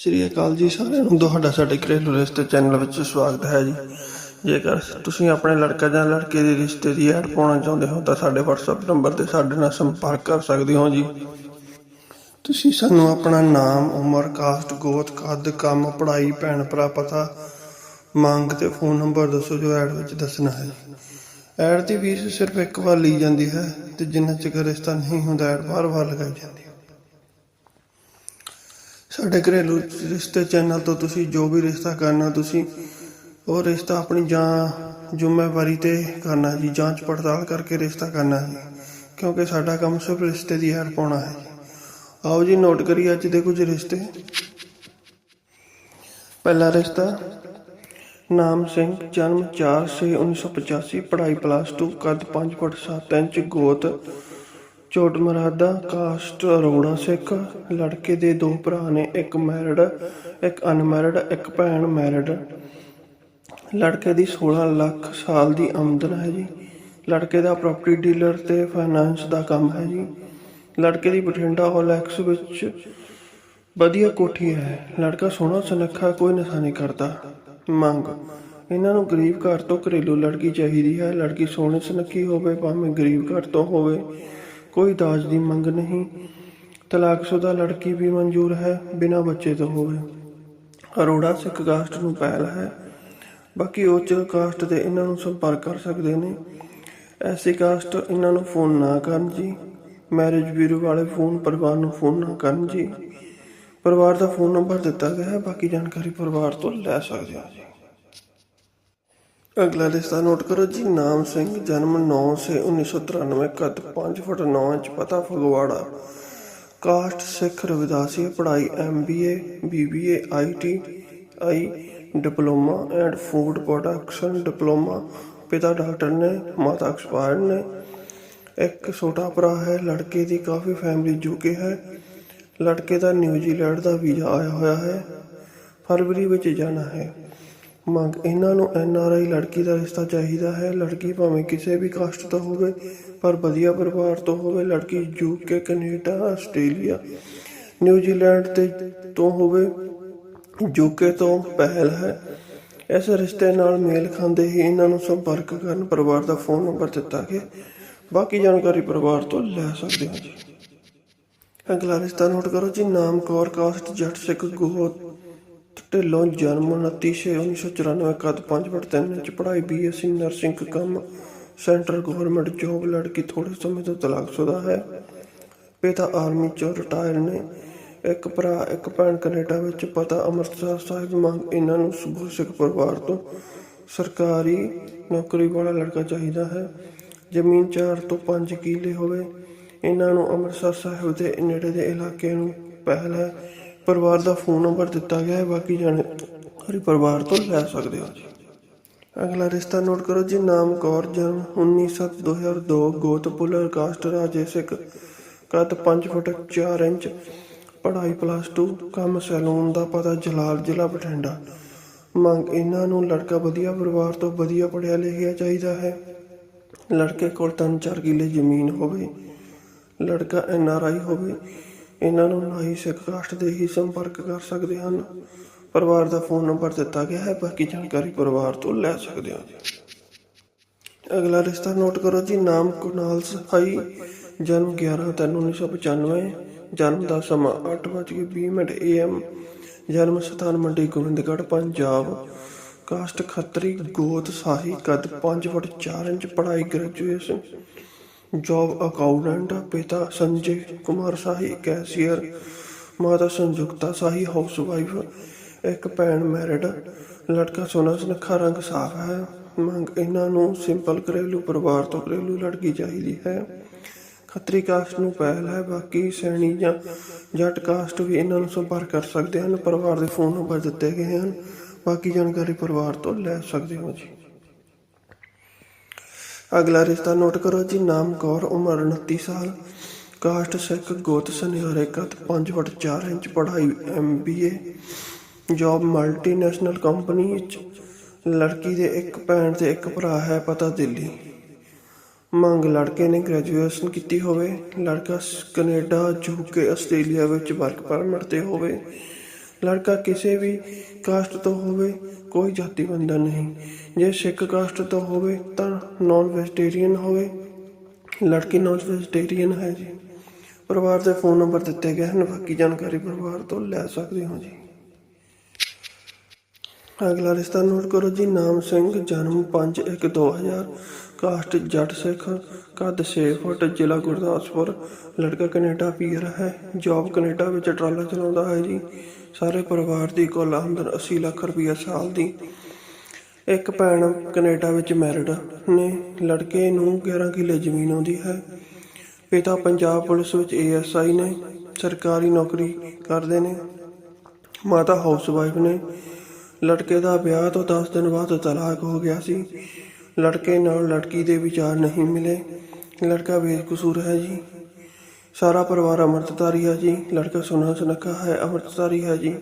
ਸ੍ਰੀ ਅਕਾਲ ਜੀ ਸਾਰਿਆਂ ਨੂੰ, ਤੁਹਾਡਾ ਸਾਡੇ ਘਰੇਲੂ ਰਿਸ਼ਤੇ ਚੈਨਲ ਵਿੱਚ ਸਵਾਗਤ ਹੈ ਜੀ। ਜੇਕਰ ਤੁਸੀਂ ਆਪਣੇ ਲੜਕਾ ਜਾਂ ਲੜਕੇ ਦੇ ਰਿਸ਼ਤੇ ਦੀ ਐਡ ਪਾਉਣਾ ਚਾਹੁੰਦੇ ਹੋ, ਤਾਂ ਸਾਡੇ WhatsApp ਨੰਬਰ ਤੇ ਸਾਡੇ ਨਾਲ ਸੰਪਰਕ ਕਰ ਸਕਦੇ ਹੋ ਜੀ। ਤੁਸੀਂ ਸਾਨੂੰ ਆਪਣਾ ਨਾਮ, ਉਮਰ, ਕਾਸਟ, ਗੋਤ, ਕੱਦ, ਕੰਮ, ਪੜ੍ਹਾਈ, ਭੈਣ, ਭਰਾ, ਪਤਾ, ਮੰਗ ਤੇ ਫੋਨ ਨੰਬਰ ਦੱਸੋ ਜੋ ਐਡ ਵਿੱਚ ਦੱਸਣਾ ਹੈ। ਐਡ ਦੀ ਫੀਸ ਸਿਰਫ ਇੱਕ ਵਾਰ ਲਈ ਜਾਂਦੀ ਹੈ ਤੇ ਜਿੰਨਾ ਚਿਰ ਰਿਸ਼ਤਾ ਨਹੀਂ ਹੁੰਦਾ, ਐਡ ਵਾਰ-ਵਾਰ ਲਗਾਈ ਜਾਂਦੀ ਹੈ। ਸਾਡੇ ਘਰੇਲੂ ਰਿਸ਼ਤੇ ਚੈਨਲ ਤੋਂ ਤੁਸੀਂ ਜੋ ਵੀ ਰਿਸ਼ਤਾ ਕਰਨਾ, ਤੁਸੀਂ ਉਹ ਰਿਸ਼ਤਾ ਆਪਣੀ ਜਾਂ ਜ਼ਿੰਮੇਵਾਰੀ ਤੇ ਕਰਨਾ ਜੀ, ਜਾਂਚ ਪੜਤਾਲ ਕਰਕੇ ਰਿਸ਼ਤਾ ਕਰਨਾ ਜੀ, ਕਿਉਂਕਿ ਸਾਡਾ ਕੰਮ ਸਿਰਫ ਰਿਸ਼ਤੇ ਦੀ ਐਡ ਪਾਉਣਾ ਹੈ ਆਓ ਜੀ, ਨੋਟ ਕਰੀਏ ਅੱਜ ਦੇ ਕੁਝ ਰਿਸ਼ਤੇ। ਪਹਿਲਾ ਰਿਸ਼ਤਾ, ਨਾਮ ਸਿੰਘ, ਜਨਮ 4/6/1985 ਪੜ੍ਹਾਈ ਪਲੱਸ 2 ਕੱਦ 5 ਫੁੱਟ 7 ਇੰਚ, ਗੋਤ ਚੋਟ ਮਰਾਦਾ ਕਾਸਟ ਅਰੋੜਾ ਸਿੱਖ। ਲੜਕੇ ਦੇ ਦੋ ਭਰਾ ਨੇ, ਇੱਕ ਮੈਰਿਡ ਇੱਕ ਅਨਮੈਰਿਡ ਇੱਕ ਭੈਣ ਮੈਰਿਡ ਲੜਕੇ ਦੀ 16 ਲੱਖ ਸਾਲ ਦੀ ਆਮਦਨ ਹੈ ਜੀ। ਲੜਕੇ ਦਾ ਪ੍ਰਾਪਰਟੀ ਡੀਲਰ ਤੇ ਫਾਈਨਾਂਸ ਦਾ ਕੰਮ ਹੈ ਜੀ। ਲੜਕੇ ਦੀ ਬਠਿੰਡਾ ਹੋਲੈਕਸ ਵਿੱਚ ਵਧੀਆ ਕੋਠੀ ਹੈ। ਲੜਕਾ ਸੋਹਣਾ ਸੁਨੱਖਾ, ਕੋਈ ਨਸ਼ਾ ਨਹੀਂ ਕਰਦਾ। ਮੰਗ। ਇਹਨਾਂ ਨੂੰ ਗਰੀਬ ਘਰ ਤੋਂ ਘਰੇਲੂ ਲੜਕੀ ਚਾਹੀਦੀ ਹੈ। ਲੜਕੀ ਸੋਹਣੀ ਸੁਨੱਖੀ ਹੋਵੇ, ਭਾਵੇਂ ਗਰੀਬ ਘਰ ਤੋਂ ਹੋਵੇ। ਕੋਈ ਦਾਜ ਦੀ ਮੰਗ ਨਹੀਂ। ਤਲਾਕਸ਼ੁਦਾ ਲੜਕੀ ਵੀ ਮਨਜ਼ੂਰ ਹੈ, ਬਿਨਾਂ ਬੱਚੇ ਤੋਂ ਹੋਵੇ। ਅਰੋੜਾ ਸਿੱਖ ਕਾਸਟ ਨੂੰ ਪਹਿਲ ਹੈ। ਬਾਕੀ ਉੱਚ ਕਾਸਟ ਦੇ ਇਹਨਾਂ ਨੂੰ ਸੰਪਰਕ ਕਰ ਸਕਦੇ ਨੇ। ਐਸੀ ਕਾਸਟ ਇਹਨਾਂ ਨੂੰ ਫੋਨ ਨਾ ਕਰਨ ਜੀ। ਮੈਰਿਜ ਬਿਊਰੋ ਵਾਲੇ ਫੋਨ, ਪਰਿਵਾਰ ਨੂੰ ਫੋਨ ਨਾ ਕਰਨ ਜੀ। ਪਰਿਵਾਰ ਦਾ ਫੋਨ ਨੰਬਰ ਦਿੱਤਾ ਗਿਆ ਹੈ, ਬਾਕੀ ਜਾਣਕਾਰੀ ਪਰਿਵਾਰ ਤੋਂ ਲੈ ਸਕਦੇ ਹੋ ਜੀ। ਅਗਲਾ ਰਿਸ਼ਤਾ ਨੋਟ ਕਰੋ ਜੀ, ਨਾਮ ਸਿੰਘ, ਜਨਮ 9 ਸੇ 1993 ਕੱਦ 5 ਫੁੱਟ 9 ਇੰਚ, ਪਤਾ ਫਗਵਾੜਾ। ਕਾਸਟ ਸਿੱਖ ਰਵਿਦਾਸੀ, ਪੜ੍ਹਾਈ MBA BBA IT I diploma and food production diploma. ਪਿਤਾ ਡਾਕਟਰ ਨੇ, ਮਾਤਾ ਐਕਸਪਾਇਰ ਨੇ। ਇੱਕ ਛੋਟਾ ਭਰਾ ਹੈ, ਲੜਕੇ ਦੀ ਕਾਫੀ ਫੈਮਿਲੀ ਜੁਕੇ ਹੈ। ਲੜਕੇ ਦਾ ਨਿਊਜ਼ੀਲੈਂਡ ਦਾ ਵੀਜ਼ਾ ਆਇਆ ਹੋਇਆ ਹੈ। ਫਰਵਰੀ ਵਿੱਚ ਜਾਣਾ ਹੈ। ਮੰਗ ਇਹਨਾਂ ਨੂੰ ਐਨ ਆਰ ਆਈ ਲੜਕੀ ਦਾ ਰਿਸ਼ਤਾ ਚਾਹੀਦਾ ਹੈ। ਲੜਕੀ ਭਾਵੇਂ ਕਿਸੇ ਵੀ ਕਾਸਟ ਤੋਂ ਹੋਵੇ, ਪਰ ਵਧੀਆ ਪਰਿਵਾਰ ਤੋਂ ਹੋਵੇ, ਲੜਕੀ ਯੂਕੇ ਕੈਨੇਡਾ, ਆਸਟ੍ਰੇਲੀਆ, ਨਿਊਜ਼ੀਲੈਂਡ ਤੇ ਤੋਂ ਹੋਵੇ ਯੂਕੇ ਤੋਂ ਪਹਿਲ ਹੈ। ਇਸ ਰਿਸ਼ਤੇ ਨਾਲ ਮੇਲ ਖਾਂਦੇ ਹੀ ਇਹਨਾਂ ਨੂੰ ਸੰਪਰਕ ਕਰਨ ਪਰਿਵਾਰ ਦਾ ਫੋਨ ਨੰਬਰ ਦਿੱਤਾ ਗਿਆ। ਬਾਕੀ ਜਾਣਕਾਰੀ ਪਰਿਵਾਰ ਤੋਂ ਲੈ ਸਕਦੇ ਹੋ ਜੀ। ਅਗਲਾ ਰਿਸ਼ਤਾ ਨੋਟ ਕਰੋ ਜੀ, ਨਾਮ ਕੌਰ, ਕਾਸਟ ਜੱਟ ਸਿੱਖ ਗੋਤ ਢਿੱਲੋਂ ਜਨਮ 29/1994 ਕੱਦ 5 ਫੁੱਟ 3 ਇੰਚ ਪੜ੍ਹਾਈ ਬੀਐਸਸੀ ਨਰਸਿੰਗ ਕੰਮ ਸੈਂਟਰ ਗਵਰਨਮੈਂਟ ਜੋਬ ਲੜਕੀ ਥੋੜੇ ਸਮੇਂ ਤੋਂ ਤਲਾਕਸ਼ੁਦਾ ਹੈ। ਪਿਤਾ ਆਰਮੀ ਚੋਂ ਰਿਟਾਇਰ ਨੇ। ਇੱਕ ਭਰਾ, ਇੱਕ ਭੈਣ ਕੈਨੇਡਾ ਵਿੱਚ ਪਤਾ ਅੰਮ੍ਰਿਤਸਰ ਸਾਹਿਬ ਮੰਗ ਇਹਨਾਂ ਨੂੰ ਸੁਭੂ ਸਿੱਖ ਪਰਿਵਾਰ ਤੋਂ ਸਰਕਾਰੀ ਨੌਕਰੀ ਵਾਲਾ ਲੜਕਾ ਚਾਹੀਦਾ ਹੈ। ਜ਼ਮੀਨ 4 ਤੋਂ 5 ਕਿੱਲੇ ਹੋਵੇ। ਇਹਨਾਂ ਨੂੰ ਅੰਮ੍ਰਿਤਸਰ ਸਾਹਿਬ ਦੇ ਨੇੜੇ ਦੇ ਇਲਾਕੇ ਨੂੰ ਪਹਿਲ ਹੈ। ਪਰਿਵਾਰ ਦਾ ਫੋਨ ਨੰਬਰ ਦਿੱਤਾ ਗਿਆ ਹੈ, ਬਾਕੀ ਜਾਣਕਾਰੀ ਪਰਿਵਾਰ ਤੋਂ ਲੈ ਸਕਦੇ ਹੋ ਜੀ। ਅਗਲਾ ਰਿਸ਼ਤਾ ਨੋਟ ਕਰੋ ਜੀ, ਨਾਮ ਕੌਰ, ਜਨਮ 19/7/2002 ਗੋਤ ਕਾਸਟ ਰਾਜੇ ਸਿੱਖ ਕੱਦ 5 ਫੁੱਟ 4 ਇੰਚ, ਪੜ੍ਹਾਈ ਪਲੱਸ 2 ਕੰਮ ਸੈਲੂਨ ਦਾ ਪਤਾ, ਜਲਾਲ ਜ਼ਿਲ੍ਹਾ ਬਠਿੰਡਾ। ਮੰਗ, ਇਹਨਾਂ ਨੂੰ ਲੜਕਾ ਵਧੀਆ ਪਰਿਵਾਰ ਤੋਂ ਵਧੀਆ ਪੜ੍ਹਿਆ ਲਿਖਿਆ ਚਾਹੀਦਾ ਹੈ। ਲੜਕੇ ਕੋਲ ਤਿੰਨ ਚਾਰ ਕਿੱਲੇ ਜ਼ਮੀਨ ਹੋਵੇ, ਲੜਕਾ ਐਨ ਆਰ ਆਈ ਹੋਵੇ ਇਹਨਾਂ ਨੂੰ ਨਾਈ ਸਿੱਖ ਕਾਸਟ ਦੇ ਹੀ ਸੰਪਰਕ ਕਰ ਸਕਦੇ ਹਨ। ਪਰਿਵਾਰ ਦਾ ਫੋਨ ਨੰਬਰ ਦਿੱਤਾ ਗਿਆ ਹੈ, ਬਾਕੀ ਜਾਣਕਾਰੀ ਪਰਿਵਾਰ ਤੋਂ ਲੈ ਸਕਦੇ ਹੋ। ਅਗਲਾ ਰਿਸ਼ਤਾ ਨੋਟ ਕਰੋ ਜੀ, ਨਾਮ ਕੁਨਾਲ ਸਹਾਈ ਜਨਮ 11 ਤਿੰਨ 1995 ਜਨਮ ਦਾ ਸਮਾਂ 8:20 ਮਿੰਟ ਏਐਮ ਜਨਮ ਸਥਾਨ ਮੰਡੀ ਗੋਬਿੰਦਗੜ੍ਹ, ਪੰਜਾਬ। ਕਾਸਟ ਖੱਤਰੀ ਗੋਤ ਸਾਹੀ, ਕੱਦ 5 ਫੁੱਟ 4 ਇੰਚ, ਪੜ੍ਹਾਈ ਗ੍ਰੈਜੂਏਸ਼ਨ। ਜੌਬ ਅਕਾਊਂਟੈਂਟ, ਪਿਤਾ ਸੰਜੇ ਕੁਮਾਰ ਸਾਹੀ, ਕੈਸ਼ੀਅਰ ਮਾਤਾ ਸੰਯੁਕਤਾ ਸਾਹੀ, ਹਾਊਸਵਾਈਫ, ਇੱਕ ਭੈਣ ਮੈਰਿਡ, ਲੜਕਾ ਸੋਨਾ ਸੁਨੱਖਾ ਰੰਗ ਸਾਫ਼ ਹੈ। ਮੰਗ, ਇਹਨਾਂ ਨੂੰ ਸਿੰਪਲ ਘਰੇਲੂ ਪਰਿਵਾਰ ਤੋਂ ਘਰੇਲੂ ਲੜਕੀ ਚਾਹੀਦੀ ਹੈ। ਖੱਤਰੀ ਕਾਸਟ ਨੂੰ ਪਹਿਲ ਹੈ, ਬਾਕੀ ਸੈਣੀ ਜਾਂ ਜੱਟ ਕਾਸਟ ਵੀ ਇਹਨਾਂ ਨੂੰ ਸੰਪਰਕ ਕਰ ਸਕਦੇ ਹਨ। ਪਰਿਵਾਰ ਦੇ ਫੋਨ ਨੰਬਰ ਦਿੱਤੇ ਗਏ ਹਨ। ਬਾਕੀ ਜਾਣਕਾਰੀ ਪਰਿਵਾਰ ਤੋਂ ਲੈ ਸਕਦੇ ਹੋ ਜੀ। ਅਗਲਾ ਰਿਸ਼ਤਾ ਨੋਟ ਕਰੋ ਜੀ, ਨਾਮ ਕੌਰ, ਉਮਰ 29 ਸਾਲ, ਕਾਸਟ ਸਿੱਖ, ਗੋਤ ਸੁਨਿਆਰੇ, ਕੱਦ 5 ਫੁੱਟ 4 ਇੰਚ, ਪੜ੍ਹਾਈ ਐਮਬੀਏ ਜੌਬ ਮਲਟੀਨੈਸ਼ਨਲ ਕੰਪਨੀ ਵਿੱਚ ਲੜਕੀ ਦੇ ਇੱਕ ਭੈਣ ਤੇ ਇੱਕ ਭਰਾ ਹੈ, ਪਤਾ ਦਿੱਲੀ। ਮੰਗ ਲੜਕੇ ਨੇ ਗ੍ਰੈਜੂਏਸ਼ਨ ਕੀਤੀ ਹੋਵੇ, ਲੜਕਾ ਸ- ਕੈਨੇਡਾ ਯੂਕੇ ਆਸਟ੍ਰੇਲੀਆ ਵਿੱਚ ਵਰਕ ਪਰਮਿਟ ਤੇ ਹੋਵੇ। ਲੜਕਾ ਕਿਸੇ ਵੀ ਕਾਸਟ ਤੋਂ ਹੋਵੇ, ਕੋਈ ਜਾਤੀ ਬੰਦਾ ਨਹੀਂ। ਜੇ ਸਿੱਖ ਕਾਸਟ ਤੋਂ ਹੋਵੇ, ਤਾਂ ਨਾਨ ਵੈਜੀਟੇਰੀਅਨ ਹੋਵੇ। ਲੜਕੀ ਨਾਨ ਵੈਜੀਟੇਰੀਅਨ ਹੈ ਜੀ। ਪਰਿਵਾਰ ਦੇ ਫੋਨ ਨੰਬਰ ਦਿੱਤੇ ਗਏ ਹਨ, ਬਾਕੀ ਜਾਣਕਾਰੀ ਪਰਿਵਾਰ ਤੋਂ ਲੈ ਸਕਦੇ ਹੋ ਜੀ। ਅਗਲਾ ਰਿਸ਼ਤਾ ਨੋਟ ਕਰੋ ਜੀ, ਨਾਮ ਸਿੰਘ, ਜਨਮ 5/1/2000 ਕਾਸਟ ਜੱਟ ਸਿੱਖ, ਕੱਦ 6 ਫੁੱਟ, ਜ਼ਿਲ੍ਹਾ ਗੁਰਦਾਸਪੁਰ। ਲੜਕਾ ਕੈਨੇਡਾ, ਪੀਰ ਹੈ। ਜੌਬ ਕੈਨੇਡਾ ਵਿੱਚ ਟਰਾਲਾ ਚਲਾਉਂਦਾ ਹੈ ਜੀ। ਸਾਰੇ ਪਰਿਵਾਰ ਦੀ ਕੁੱਲ ਆਮਦਨ 80 ਲੱਖ ਰੁਪਈਆ ਸਾਲ ਦੀ ਇੱਕ ਭੈਣ ਕੈਨੇਡਾ ਵਿੱਚ ਮੈਰਿਡ ਨੇ। ਲੜਕੇ ਨੂੰ 11 ਕਿੱਲੇ ਜ਼ਮੀਨ ਆਉਂਦੀ ਹੈ। ਪਿਤਾ ਪੰਜਾਬ ਪੁਲਿਸ ਵਿੱਚ ਏਐਸਆਈ ਨੇ। ਸਰਕਾਰੀ ਨੌਕਰੀ ਕਰਦੇ ਨੇ। ਮਾਤਾ ਹਾਊਸਵਾਈਫ ਨੇ। ਲੜਕੇ ਦਾ ਵਿਆਹ ਤੋਂ 10 ਦਿਨ ਬਾਅਦ ਤਲਾਕ ਹੋ ਗਿਆ ਸੀ। ਲੜਕੇ ਨਾਲ ਲੜਕੀ ਦੇ ਵਿਚਾਰ ਨਹੀਂ ਮਿਲੇ। ਲੜਕਾ ਬੇਕਸੂਰ ਹੈ ਜੀ। ਸਾਰਾ ਪਰਿਵਾਰ ਅੰਮ੍ਰਿਤਧਾਰੀ ਹੈ ਜੀ। ਲੜਕਾ ਸੋਹਣਾ ਸੁਨੱਖਾ ਹੈ, ਅੰਮ੍ਰਿਤਧਾਰੀ ਹੈ ਜੀ।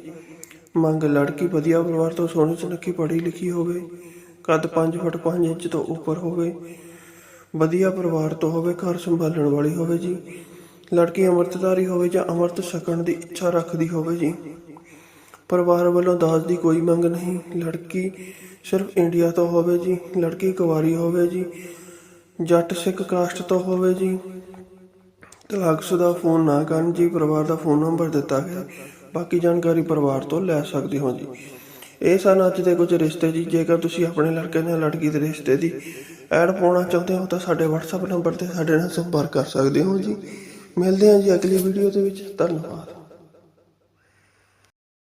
ਮੰਗ ਲੜਕੀ ਵਧੀਆ ਪਰਿਵਾਰ ਤੋਂ ਸੋਹਣੀ ਸੁਨੱਖੀ ਪੜ੍ਹੀ ਲਿਖੀ ਹੋਵੇ। ਕੱਦ 5 ਫੁੱਟ 5 ਇੰਚ ਤੋਂ ਉੱਪਰ ਹੋਵੇ। ਵਧੀਆ ਪਰਿਵਾਰ ਤੋਂ ਹੋਵੇ, ਘਰ ਸੰਭਾਲਣ ਵਾਲੀ ਹੋਵੇ ਜੀ। ਲੜਕੀ ਅੰਮ੍ਰਿਤਧਾਰੀ ਹੋਵੇ ਜਾਂ ਅੰਮ੍ਰਿਤ ਛਕਣ ਦੀ ਇੱਛਾ ਰੱਖਦੀ ਹੋਵੇ ਜੀ। ਪਰਿਵਾਰ ਵੱਲੋਂ ਦਾਜ ਦੀ ਕੋਈ ਮੰਗ ਨਹੀਂ। ਲੜਕੀ ਸਿਰਫ ਇੰਡੀਆ ਤੋਂ ਹੋਵੇ ਜੀ। ਲੜਕੀ ਕੁਵਾਰੀ ਹੋਵੇ ਜੀ। ਜੱਟ ਸਿੱਖ ਕਾਸਟ ਤੋਂ ਹੋਵੇ ਜੀ। ਤਲਾਕਸ਼ੁਦਾ ਫੋਨ ਨਾ ਕਰਨ ਜੀ, ਪਰਿਵਾਰ ਦਾ ਫੋਨ ਨੰਬਰ ਦਿੱਤਾ ਗਿਆ। ਬਾਕੀ ਜਾਣਕਾਰੀ ਪਰਿਵਾਰ ਤੋਂ ਲੈ ਸਕਦੇ ਹੋ ਜੀ। ਇਹ ਸਨ ਅੱਜ ਦੇ ਕੁਝ ਰਿਸ਼ਤੇ ਜੀ। ਜੇਕਰ ਤੁਸੀਂ ਆਪਣੇ ਲੜਕੇ ਜਾਂ ਲੜਕੀ ਦੇ ਰਿਸ਼ਤੇ ਦੀ ਐਡ ਪਾਉਣਾ ਚਾਹੁੰਦੇ ਹੋ, ਤਾਂ ਸਾਡੇ WhatsApp ਨੰਬਰ ਤੇ ਸਾਡੇ ਨਾਲ ਸੰਪਰਕ ਕਰ ਸਕਦੇ ਹੋ ਜੀ। ਮਿਲਦੇ ਹਾਂ ਜੀ ਅਗਲੀ ਵੀਡੀਓ ਦੇ ਵਿੱਚ। ਧੰਨਵਾਦ।